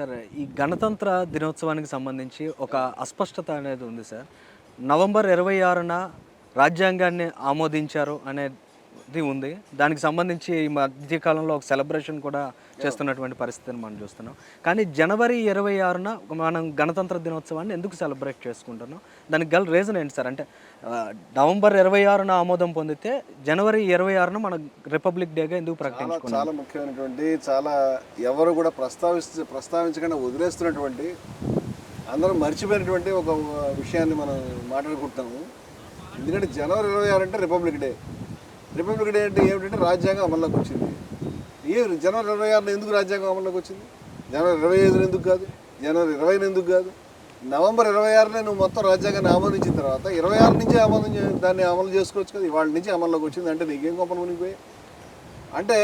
Sir ఈ గణతంత్ర దినోత్సవానికి సంబంధించి ఒక అస్పష్టత అనేది ఉంది సార్. నవంబర్ ఇరవై ఆరున రాజ్యాంగాన్ని ఆమోదించారు అనే అనేది ఉంది. దానికి సంబంధించి ఈ మధ్యకాలంలో ఒక సెలబ్రేషన్ కూడా చేస్తున్నటువంటి పరిస్థితిని మనం చూస్తున్నాం. కానీ జనవరి ఇరవై ఆరున మనం గణతంత్ర దినోత్సవాన్ని ఎందుకు సెలబ్రేట్ చేసుకుంటున్నాం? దానికి గల రీజన్ ఏంటి సార్? అంటే నవంబర్ ఇరవై ఆరున ఆమోదం పొందితే జనవరి ఇరవై ఆరున మన రిపబ్లిక్ డేగా ఎందుకు ప్రకటించుకున్నాం చాలా ముఖ్యమైనటువంటి చాలా ఎవరు కూడా ప్రస్తావిస్తూ ప్రస్తావించకుండా వదిలేస్తున్నటువంటి అందరం మర్చిపోయినటువంటి ఒక విషయాన్ని మనం మాట్లాడుకుంటున్నాము. ఎందుకంటే జనవరి ఇరవై ఆరు అంటే రిపబ్లిక్ డే. రిపబ్లిక్ డే అంటే ఏమిటంటే రాజ్యాంగం అమల్లోకి వచ్చింది. ఏ జనవరి ఇరవై ఆరున ఎందుకు రాజ్యాంగం అమల్లోకి వచ్చింది? జనవరి ఇరవై ఐదున ఎందుకు కాదు? జనవరి ఇరవైన ఎందుకు కాదు? నవంబర్ ఇరవై ఆరునే నువ్వు మొత్తం రాజ్యాంగాన్ని ఆమోదించిన తర్వాత ఇరవై ఆరు నుంచి ఆమోదించి దాన్ని అమలు చేసుకోవచ్చు కదా. ఇవాళ నుంచి అమల్లోకి వచ్చింది అంటే నీకేం గొప్పలు మునిగిపోయి? అంటే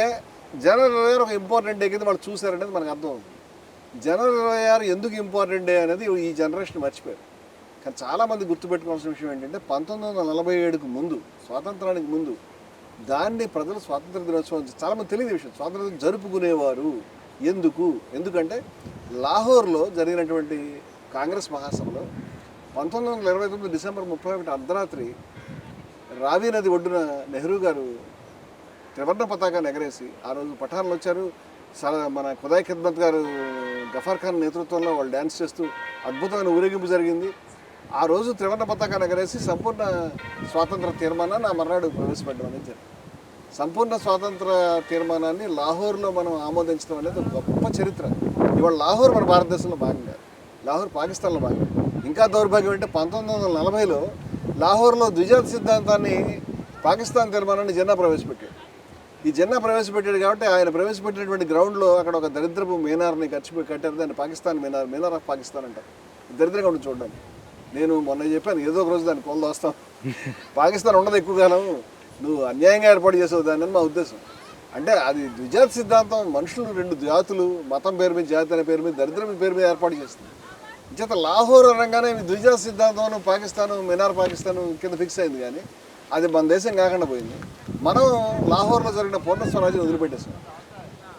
జనవరి ఇరవై ఆరు ఒక ఇంపార్టెంట్ డే కింద వాళ్ళు చూశారనేది మనకు అర్థం అవుతుంది. జనవరి ఇరవై ఆరు ఎందుకు ఇంపార్టెంట్ డే అనేది ఈ జనరేషన్ మర్చిపోయారు. కానీ చాలామంది గుర్తుపెట్టుకోవాల్సిన విషయం ఏంటంటే పంతొమ్మిది వందల నలభై ఏడుకు ముందు స్వాతంత్రానికి ముందు దాన్ని ప్రజలు స్వాతంత్ర దినోత్సవం చాలామంది తెలియదు విషయం. స్వాతంత్రం జరుపుకునేవారు. ఎందుకు? ఎందుకంటే లాహోర్లో జరిగినటువంటి కాంగ్రెస్ మహాసభలో పంతొమ్మిది వందల ఇరవై తొమ్మిది డిసెంబర్ ముప్పై ఒకటి అర్ధరాత్రి రావి నది ఒడ్డున నెహ్రూ గారు త్రివర్ణ పతాకాన్ని ఎగరేసి ఆ రోజు పఠాన్లు వచ్చారు. స- మన ఖుదాయ్ ఖిద్మత్ గారు గఫార్ ఖాన్ నేతృత్వంలో వాళ్ళు డ్యాన్స్ చేస్తూ అద్భుతమైన ఊరేగింపు జరిగింది. ఆ రోజు త్రివర్ణ పతాకాన్ని ఎగరేసి సంపూర్ణ స్వాతంత్ర తీర్మానాన్ని ఆ మర్నాడు ప్రవేశపెట్టడం అనేది జరిగింది. సంపూర్ణ స్వాతంత్ర తీర్మానాన్ని లాహోర్లో మనం ఆమోదించడం అనేది ఒక గొప్ప చరిత్ర. ఇవాళ లాహోర్ మన భారతదేశంలో భాగంగా లాహోర్ పాకిస్తాన్లో భాగంగా. ఇంకా దౌర్భాగ్యం అంటే పంతొమ్మిది వందల నలభైలో లాహోర్లో ద్విజాత సిద్ధాంతాన్ని పాకిస్తాన్ తీర్మానాన్ని జెన్నా ప్రవేశపెట్టాడు. ఈ జెన్నా ప్రవేశపెట్టాడు కాబట్టి ఆయన ప్రవేశపెట్టినటువంటి గ్రౌండ్లో అక్కడ ఒక దరిద్రపు మీనార్ని ఖర్చు కట్టారు. దాన్ని పాకిస్తాన్ మీనార్ మీనార్ ఆఫ్ పాకిస్తాన్ అంటారు. దరిద్రంగా ఉండి చూడడానికి. నేను మొన్న చెప్పాను ఏదో ఒక రోజు దాన్ని కొలదోస్తాం పాకిస్తాన్ ఉండదు ఎక్కువ కాలం నువ్వు అన్యాయంగా ఏర్పాటు చేసావు దాన్ని మా ఉద్దేశం. అంటే అది ద్విజాత సిద్ధాంతం మనుషులు రెండు జాతులు మతం పేరు మీద జాతి అనే పేరు మీద దరిద్రం పేరు మీద ఏర్పాటు చేస్తుంది. చేత లాహోర్ అనగానే ద్విజాత ద్విజాతి సిద్ధాంతం పాకిస్తాన్ మినార్ పాకిస్తాన్ కింద ఫిక్స్ అయింది కానీ అది మన దేశం కాకుండా పోయింది. మనం లాహోర్లో జరిగిన పూర్ణ స్వరాజ్యం వదిలిపెట్టేసాం.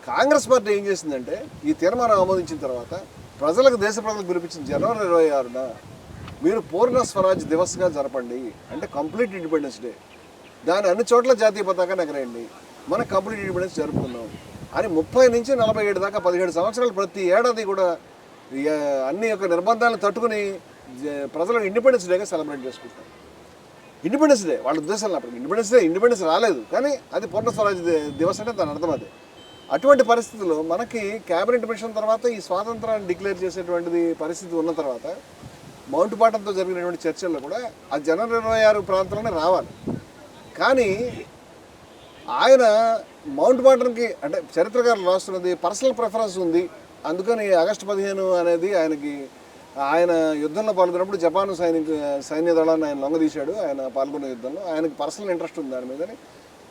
కాంగ్రెస్ పార్టీ ఏం చేసిందంటే ఈ తీర్మానం ఆమోదించిన తర్వాత ప్రజలకు దేశ ప్రజలకు పిలిపించిన జనవరి ఇరవై ఆరున మీరు పూర్ణ స్వరాజ్ దివస్గా జరపండి. అంటే కంప్లీట్ ఇండిపెండెన్స్ డే దాని అన్ని చోట్ల జాతీయ పతాకాన్ని ఎగరేయండి. మనం కంప్లీట్ ఇండిపెండెన్స్ జరుపుకుందాం. అని ముప్పై నుంచి నలభై ఏడు దాకా పదిహేడు సంవత్సరాలు ప్రతి ఏడాది కూడా అన్ని యొక్క నిర్బంధాలను తట్టుకుని జ- ప్రజలు ఇండిపెండెన్స్ డేగా సెలబ్రేట్ చేసుకుంటారు ఇండిపెండెన్స్ డే వాళ్ళ ఉద్దేశంలో అప్పుడు ఇండిపెండెన్స్ డే ఇండిపెండెన్స్ రాలేదు. కానీ అది పూర్ణ స్వరాజ్ దివస్ అంటే దాని అర్థం అదే. అటువంటి పరిస్థితుల్లో మనకి క్యాబినెట్ మిషన్ తర్వాత ఈ స్వాతంత్రాన్ని డిక్లేర్ చేసేటువంటిది పరిస్థితి ఉన్న తర్వాత మౌంట్ బాటంతో జరిగినటువంటి చర్చల్లో కూడా ఆ జనవరి ఇరవై ఆరు ప్రాంతంలోనే రావాలి. కానీ ఆయన మౌంట్ బాటన్కి అంటే చరిత్రకారులు రాస్తున్నది పర్సనల్ ప్రిఫరెన్స్ ఉంది. అందుకని ఆగస్టు పదిహేను అనేది ఆయనకి ఆయన యుద్ధంలో పాల్గొన్నప్పుడు జపాన్ సైనిక సైన్య దళాన్ని ఆయన లొంగదీశాడు ఆయన పాల్గొన్న యుద్ధంలో. ఆయనకి పర్సనల్ ఇంట్రెస్ట్ ఉంది దాని మీదని.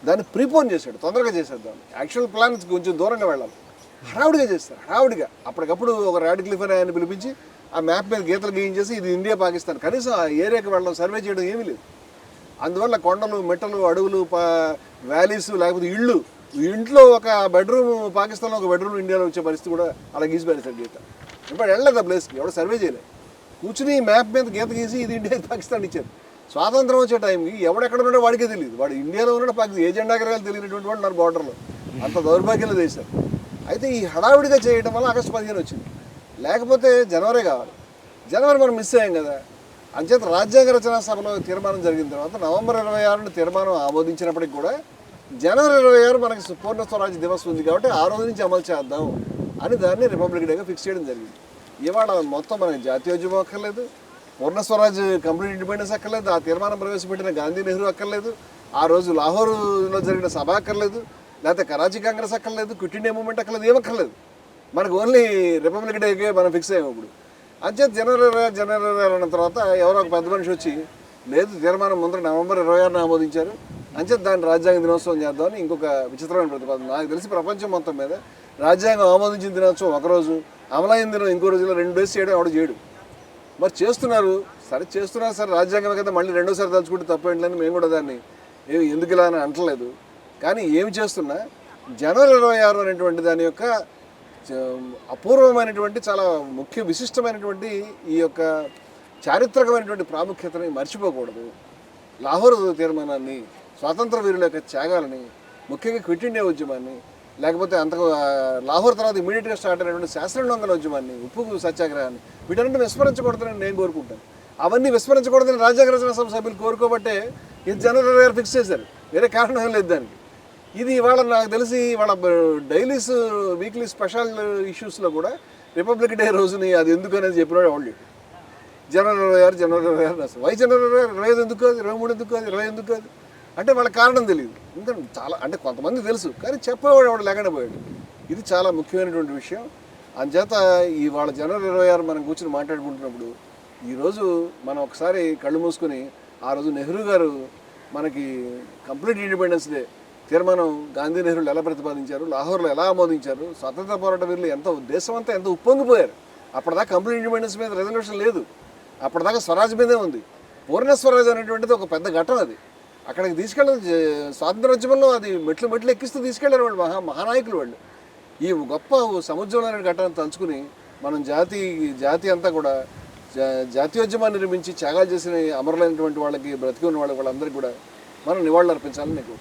దాన్ని ప్రీపోన్ చేశాడు తొందరగా చేసేద్దాం. యాక్చువల్ ప్లాన్స్ కొంచెం దూరంగా వెళ్ళాలి. హడావుడిగా చేస్తారు హడావుడిగా. అప్పటికప్పుడు ఒక రాడిక్లిఫ్ ఆయన పిలిపించి ఆ మ్యాప్ మీద గీతలు గీయించేసి ఇది ఇండియా పాకిస్తాన్. కనీసం ఆ ఏరియాకి వెళ్ళడం సర్వే చేయడం ఏమీ లేదు. అందువల్ల కొండలు మెట్టలు అడవులు వ్యాలీస్ లేకపోతే ఇళ్ళు. ఇంట్లో ఒక బెడ్రూమ్ పాకిస్తాన్లో ఒక బెడ్రూమ్ ఇండియాలో వచ్చే పరిస్థితి కూడా అలా గీసి పెడతాడు గీత. ఇప్పుడు వెళ్ళలేదు ఆ ప్లేస్కి ఎవడో సర్వే చేయలేదు కూర్చుని మ్యాప్ మీద గీత గీసి ఇది ఇండియా పాకిస్తాన్ ఇచ్చారు. స్వాతంత్రం వచ్చే టైంకి ఎవడెక్కడ ఉన్నాడో వాడికే తెలియదు. వాడు ఇండియాలో ఉన్నాడు పాకిస్తాన్ ఏ జెండా ఎగరాలు తెలియనటువంటి వాడు ఉన్నారు బార్డర్లో అంత దౌర్భాగ్యంలో చేశారు అయితే ఈ హడావిడిగా చేయడం వల్ల ఆగస్టు పదిహేను వచ్చింది. లేకపోతే జనవరి కావాలి. జనవరి మనం మిస్ అయ్యాం కదా. అంచేత రాజ్యాంగ రచనా సభలో తీర్మానం జరిగిన తర్వాత నవంబర్ ఇరవై ఆరున తీర్మానం ఆమోదించినప్పటికి కూడా జనవరి ఇరవై ఆరు మనకి పూర్ణ స్వరాజ్ దివస్ ఉంది కాబట్టి ఆ రోజు నుంచి అమలు చేద్దాం అని దాన్ని రిపబ్లిక్ డేగా ఫిక్స్ చేయడం జరిగింది. ఇవాళ మొత్తం మనకి జాతీయోద్యమం అక్కర్లేదు పూర్ణ స్వరాజ్ కంప్లీట్ ఇండిపెండెన్స్ అక్కర్లేదు ఆ తీర్మానం ప్రవేశపెట్టిన గాంధీ నెహ్రూ అక్కర్లేదు ఆ రోజు లాహోర్లో జరిగిన సభ అక్కర్లేదు లేకపోతే కరాచీ కాంగ్రెస్ అక్కర్లేదు క్విట్ ఇండియా మూవ్మెంట్ అక్కర్లేదు ఏమక్కర్లేదు. మనకు ఓన్లీ రిపబ్లిక్ డేకే మనం ఫిక్స్ అయ్యాం ఇప్పుడు. అంచేత జనరల్ జనరల్ అన్న తర్వాత ఎవరో ఒక పెద్ద మనిషి వచ్చి లేదు తీర్మానం ముందర నవంబర్ ఇరవై ఆరున ఆమోదించారు. అంచేత దాన్ని రాజ్యాంగ దినోత్సవం చేద్దామని ఇంకొక విచిత్రమైన ప్రతిపాదన. నాకు తెలిసి ప్రపంచం మొత్తం మీద రాజ్యాంగం ఆమోదించిన దినోత్సవం ఒక రోజు అమలైన దినం ఇంకో రోజులో రెండు డేస్ చేయడం ఎవడు చేయడు. మరి చేస్తున్నారు సరే చేస్తున్నారు సరే రాజ్యాంగం కదా మళ్ళీ రెండోసారి తలుచుకుంటే తప్పేంటని మేము కూడా దాన్ని ఏమి ఎందుకు ఇలా అని అంటలేదు కానీ ఏమి చేస్తున్నా జనవరి ఇరవై ఆరు అనేటువంటి దాని యొక్క అపూర్వమైనటువంటి చాలా ముఖ్య విశిష్టమైనటువంటి ఈ యొక్క చారిత్రకమైనటువంటి ప్రాముఖ్యతని మర్చిపోకూడదు. లాహోర్ తీర్మానాన్ని స్వాతంత్ర వీరుల యొక్క త్యాగాలని ముఖ్యంగా క్విట్ ఇండియా ఉద్యమాన్ని లేకపోతే అంత లాహోర్ తర్వాత ఇమీడియట్గా స్టార్ట్ అయినటువంటి శాస్త్రనంగల ఉద్యమాన్ని ఉప్పు సత్యాగ్రహాన్ని వీటన్నింటిని విస్మరించకూడదని నేను కోరుకుంటాను. అవన్నీ విస్మరించకూడదని రాజ్యాంగ రచనా సభ సభ్యులు కోరుకోబట్టే ఇది జనరల్ గారు ఫిక్స్ చేశారు. వేరే కారణం లేదు దానికి. ఇది ఇవాళ నాకు తెలిసి వాళ్ళ డైలీస్ వీక్లీ స్పెషల్ ఇష్యూస్లో కూడా రిపబ్లిక్ డే రోజుని అది ఎందుకు అనేది చెప్పినాడు వాళ్ళు జనవరి ఇరవై ఆరు జనవరి ఇరవై ఆరు వై జనవరి ఇరవై ఇరవై ఐదు ఎందుకు కాదు ఇరవై మూడు ఎందుకు కాదు ఇరవై ఎందుకు కాదు? అంటే వాళ్ళ కారణం తెలియదు. ఎందుకంటే చాలా అంటే కొంతమంది తెలుసు కానీ చెప్పేవాడు వాడు లేకుండా పోయాడు ఇది చాలా ముఖ్యమైనటువంటి విషయం. అందుచేత ఈ వాళ్ళ జనవరి ఇరవై ఆరు మనం కూర్చొని మాట్లాడుకుంటున్నప్పుడు ఈరోజు మనం ఒకసారి కళ్ళు మూసుకొని ఆ రోజు నెహ్రూ గారు మనకి కంప్లీట్ ఇండిపెండెన్స్ డే తీర్మానం గాంధీ నెహ్రూలు ఎలా ప్రతిపాదించారు లాహోర్లో ఎలా ఆమోదించారు స్వతంత్ర పోరాట వీరులు ఎంత దేశం అంతా ఎంత ఉప్పొంగిపోయారు. అప్పటిదాకా కంప్లీట్ ఇండిపెండెన్స్ మీద రిజర్వేషన్ లేదు. అప్పటిదాకా స్వరాజ్ మీదే ఉంది. పూర్ణ స్వరాజ్ అనేటువంటిది ఒక పెద్ద ఘటన అది. అక్కడికి తీసుకెళ్ళిన స్వాతంత్రోద్యమంలో అది మెట్లు మెట్లు ఎక్కిస్తూ తీసుకెళ్ళారు వాళ్ళు మహా మహానాయకులు వాళ్ళు. ఈ గొప్ప సముద్యం అనే ఘటన తలుచుకుని మనం జాతి జాతి అంతా కూడా జా- జాతీయోద్యమాన్ని నిర్మించి త్యాగాలు చేసిన అమరులైనటువంటి వాళ్ళకి బ్రతికి ఉన్న వాళ్ళకి వాళ్ళందరికీ కూడా మనం నివాళులు అర్పించాలని నీకు